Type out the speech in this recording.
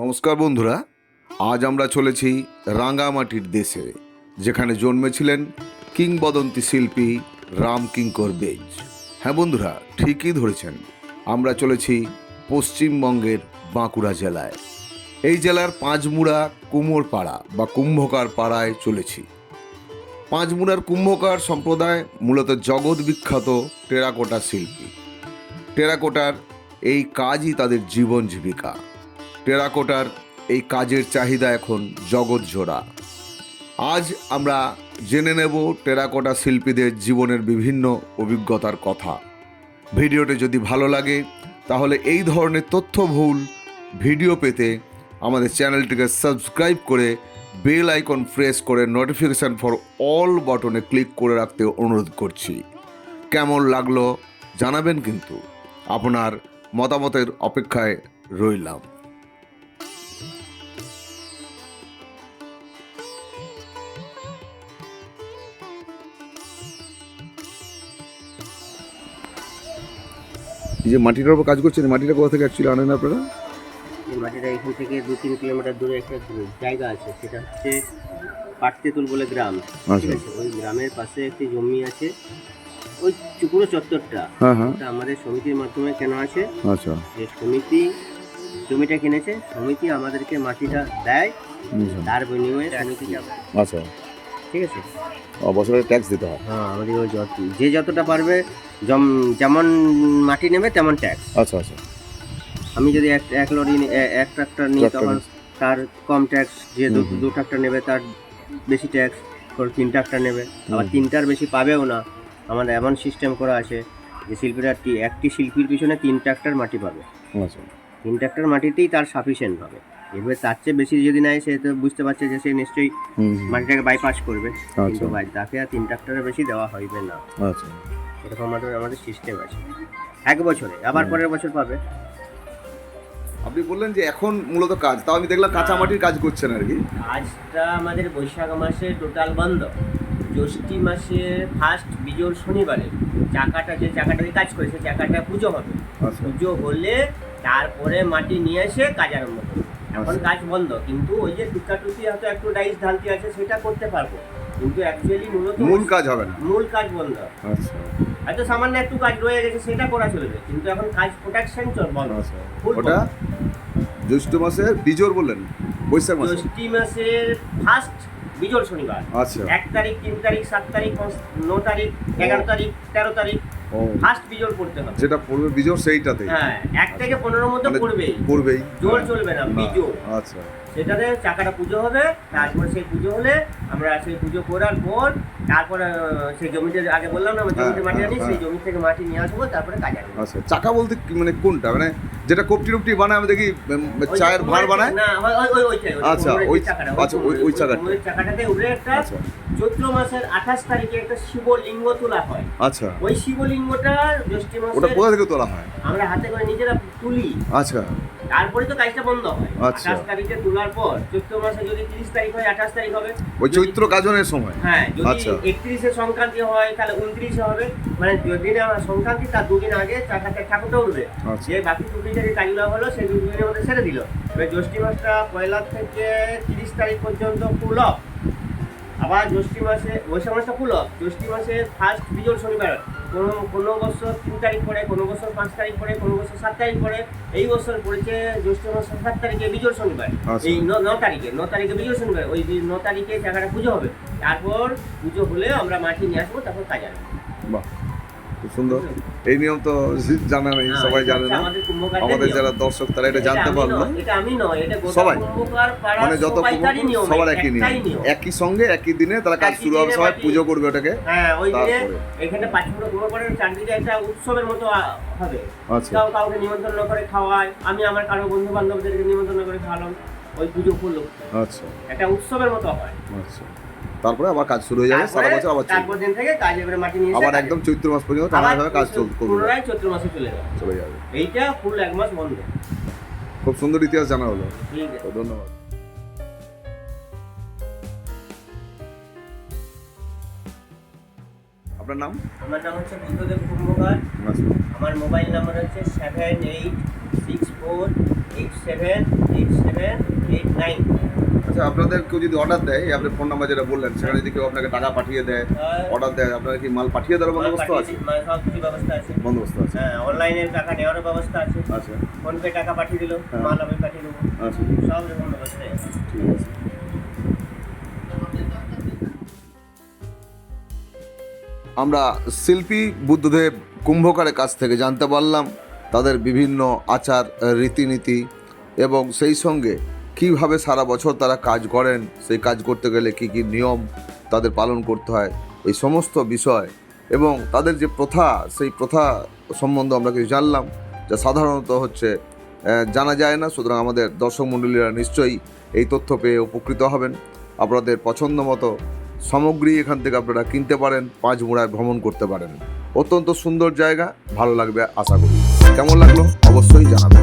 নমস্কার বন্ধুরা, আজ আমরা চলেছি রাঙ্গামাটির দেশে, যেখানে জন্মেছিলেন কিংবদন্তি শিল্পী রাম কিঙ্কর বেজ। হ্যাঁ বন্ধুরা, ঠিকই ধরেছেন, আমরা চলেছি পশ্চিমবঙ্গের বাঁকুড়া জেলায়। এই জেলার পাঁচমুড়া কুমোরপাড়া বা কুম্ভকার পাড়ায় চলেছি। পাঁচমুড়ার কুম্ভকার সম্প্রদায় মূলত জগৎ বিখ্যাত টেরাকোটা শিল্পী। টেরাকোটার এই কাজই তাদের জীবন জীবিকা। টেরাকোটার এই কাজের চাহিদা এখন জগৎ জোড়া। আজ আমরা জেনে নেব টেরাকোটা শিল্পীদের জীবনের বিভিন্ন অভিজ্ঞতার কথা। ভিডিওটি যদি ভালো লাগে, তাহলে এই ধরনের তথ্যবহুল ভিডিও পেতে আমাদের চ্যানেলটিকে সাবস্ক্রাইব করে বেল আইকন প্রেস করে নোটিফিকেশান ফর অল বটনে ক্লিক করে রাখতে অনুরোধ করছি। কেমন লাগল জানাবেন কিন্তু। আপনার মতামতের অপেক্ষায় রইলাম। এই যে মাটিটার উপর কাজ করছেন মাটিটা কোথা থেকে অ্যাকচুয়ালি আনেন আপনারা? এই মাটিটা এখান থেকে দু তিন কিলোমিটার দূরে একটা জায়গা আছে সেটা হচ্ছে পাটতেতুল বলে গ্রাম। ঠিক আচ্ছা আছে ওই গ্রামের পাশে একটি জমি আছে ওই চুকুরো চত্বরটা। হ্যাঁ হ্যাঁ। ওটা আমাদের সমিতির মাধ্যমে কেনা আছে। আচ্ছা। যে সমিতি জমিটা কিনেছে সমিতি আমাদেরকে মাটিটা দেয় তার বিনিময়ে সমিতি যাবে আচ্ছা। ঠিক আছে? ও, ট্যাক্স দিতে হয়। হ্যাঁ আমাদের ওই যত যে যতটা পারবে যেমন মাটি নেবে তেমন ট্যাক্স আচ্ছা আচ্ছা। আমি যদি এক এক লরি এক ট্রাক্টর নিই তখন তার কম ট্যাক্স যে দু ট্রাক্টর নেবে তার বেশি ট্যাক্স তিন ট্রাক্টর নেবে। আবার তিনটার বেশি পাবেও না। আমাদের এমন সিস্টেম করা আছে যে শিল্পীরা একটি শিল্পীর পিছনে তিন ট্রাক্টর মাটি পাবে। আচ্ছা। তিন ট্রাক্টর মাটিতেই তার সাফিসিয়েন্ট হবে। এবার তার চেয়ে বেশি যদি নেয় সে তো বুঝতে পারছে যে সে নিশ্চয়ই। মাটিটাকে বাইপাস করবে। আচ্ছা। কিন্তু তাকে আর তিন ট্রাক্টরের বেশি দেওয়া হইবে না। আচ্ছা। এরকম আমাদের আমাদের সিস্টেম আছে। এক বছরে আবার পরের বছর পাবে। আপনি বললেন যে এখন মূলত কাজ তাও আমি দেখলাম কাঁচা মাটির কাজ করছেন আর কি। আজটা আমাদের বৈশাখ মাসে টোটাল বন্ধ। জ্যৈষ্ঠী মাসে ফার্স্ট বিজোর শনিবারে। চাকাটা যে চাকাটা দিয়ে কাজ করে সেই চাকাটা পুজো হবে। আচ্ছা। পুজো হলে তারপরে মাটি নিয়ে এসে কাজ আরম্ভ করবে। এখন। কাজ বন্ধ কিন্তু ওই যে টুকাটুকি হয়তো একটু ডাইস ঢালতি আছে সেটা করতে পারব। কিন্তু অ্যাকচুয়ালি মূলত মূল কাজ হবে না। মূল কাজ বন্ধ। আচ্ছা। হয়তো সামান্য একটু কাজ রয়ে গেছে সেটা করা চলবে কিন্তু এখন কাজ প্রোটেকশন চল বন্ধ। আচ্ছা। ওটা জ্যৈষ্ঠ মাসের বিজোর বললেন বৈশাখ মাসে। জ্যৈষ্ঠী মাসের ফার্স্ট বিজোড় শনিবার। আচ্ছা। এক তারিখ তিন তারিখ সাত তারিখ ন তারিখ এগারো তারিখ তেরো তারিখ। ফার্স্ট বিজোড় পড়তে হবে। যেটা পড়বে বিজোর সেইটাতে হ্যাঁ এক থেকে পনেরোর মধ্যে পড়বেই। পড়বেই। জোর চলবে না না, বিজোড়। আচ্ছা। সেটাতে চাকাটা পুজো হবে তারপরে সেই পুজো হলে আমরা সেই পুজো করার পর তারপরে সেই জমিতে আগে বললাম না আমরা জমিতে হ্যাঁ, মাটি হ্যাঁ, আনি সেই হ্যাঁ। জমি থেকে মাটি নিয়ে আসব তারপরে কাজ আচ্ছা চাকা বলতে মানে কোনটা? মানে যেটা কপটি টপটি বানায় আমি দেখি চায়ের ভাঁড় বানায়? না ওই ওই ওই ওই আচ্ছা, ওই- চাকাটা, আচ্ছা, ওই- ওই চাকাটা। কুমোরের চাকাটাতে উঠে একটা আচ্ছা। চৈত্র মাসের আঠাশ তারিখে একটা শিবলিঙ্গ তোলা হয়। আচ্ছা। ওই শিবলিঙ্গটা জ্যৈষ্ঠ মাসে ওটা কোথা থেকে তোলা হয়? আমরা হাতে করে নিজেরা তুলি। আচ্ছা। তারপরে তো কাজটা বন্ধ হয়। আচ্ছা। আঠাশ তারিখে তোলার পর চৈত্র মাসে যদি তিরিশ তারিখ হয় আঠাশ তারিখ হবে। ওই চৈত্র গাজনের সময়? হ্যাঁ যদি আচ্ছা। একত্রিশে সংক্রান্তি হয় তাহলে উনত্রিশে হবে। মানে যেদিনে সংক্রান্তি তার দুদিন আগে ঠাকুরটা উঠবে। আচ্ছা। যে বাকি টুকরি যে কাজগুলো হলো সেই দুদিনের মধ্যে ছেড়ে দিল। এবার জ্যৈষ্ঠী মাসটা পয়লা থেকে তিরিশ তারিখ পর্যন্ত ফুল অফ আবার জ্যৈষ্ঠী মাসে বৈশাখ মাসটা ফুল অফ জ্যৈষ্ঠী মাসের ফার্স্ট বিজল শনিবার। কোনো কোনো বছর তিন তারিখ পরে কোনো বছর পাঁচ তারিখ পরে কোনো বছর সাত তারিখ পরে। এই বছর পড়েছে জ্যৈষ্ঠ মাসের সাত তারিখে বিজল শনিবার। আচ্ছা। এই ন তারিখে ন তারিখে বিজল শনিবার। ওই ন তারিখে জায়গাটা পুজো হবে। তারপর পুজো হলে আমরা মাটি নিয়ে আসব তারপর কাজ আসব খুব সুন্দর। এই নিয়ম তো জানা নেই হ্যাঁ, সবাই জানে না। আমাদের। যারা দর্শক তারা এটা জানতে পারল। সবাই? মানে যত সবার একই নিয়ম। একই সঙ্গে একই দিনে তারা কাজ শুরু হবে সবাই পুজো করবে ওটাকে। হ্যাঁ এখানে একটা উৎসবের মতো হবে। আচ্ছা। কাউকে নিমন্ত্রণ করে খাওয়ায়। আমি আমার কারও বন্ধু বান্ধবদেরকে নিমন্ত্রণ করে খাওয়ালাম। ওই পুজো উপলক্ষে। আচ্ছা। একটা উৎসবের মতো হয়। আচ্ছা। তারপরে আবার কাজ শুরু হয়ে যাবে সারা বছর আবার চলবে। তারপর দিন থেকে কাজ এবারে মাটি নিয়ে আবার একদম চৈত্র মাস পর্যন্ত আবার টানা কাজ চলবে চৈত্র মাসে চলে যাবে। চলে যাবে। এইটা ফুল এক মাস বন্ধ। খুব সুন্দর ইতিহাস জানা হলো। ঠিক আছে। ধন্যবাদ। আপনার নাম? আমার নাম হচ্ছে বুদ্ধদেব কুম্ভকার। আমার মোবাইল নাম্বার হচ্ছে seven eight six four eight seven eight seven eight nine আচ্ছা আপনাদের কেউ যদি অর্ডার দেয় এই আপনি ফোন নাম্বার যেটা বললেন সেখানে যদি কেউ আপনাকে টাকা পাঠিয়ে দেয় অর্ডার দেয় আপনারা কি মাল পাঠিয়ে দেওয়ার বন্দোবস্ত আছে? মানে সব কিছু ব্যবস্থা আছে। বন্দোবস্ত আছে। হ্যাঁ অনলাইনে টাকা নেওয়ারও ব্যবস্থা আছে। আচ্ছা। ফোনপে টাকা পাঠিয়ে দিল হ্যাঁ। মাল আমি পাঠিয়ে দেবো। আচ্ছা। সব রকম ব্যবস্থা আছে। ঠিক আছে। আমরা শিল্পী বুদ্ধদেব কুম্ভকারের কাছ থেকে জানতে পারলাম তাদের বিভিন্ন আচার রীতিনীতি এবং সেই সঙ্গে কীভাবে সারা বছর তারা কাজ করেন, সেই কাজ করতে গেলে কি কি নিয়ম তাদের পালন করতে হয়, এই সমস্ত বিষয় এবং তাদের যে প্রথা, সেই প্রথা সম্বন্ধে আমরা কিছু জানলাম, যা সাধারণত হচ্ছে জানা যায় না। সুতরাং আমাদের দর্শক মণ্ডলীরা নিশ্চয়ই এই তথ্য পেয়ে উপকৃত হবেন। আপনাদের পছন্দ মতো সামগ্রী এখান থেকে আপনারা কিনতে পারেন, পাঁচ মুড়ায় ভ্রমণ করতে পারেন। অত্যন্ত সুন্দর জায়গা, ভালো লাগবে আশা করি। কেমন লাগল? অবশ্যই জানাবেন।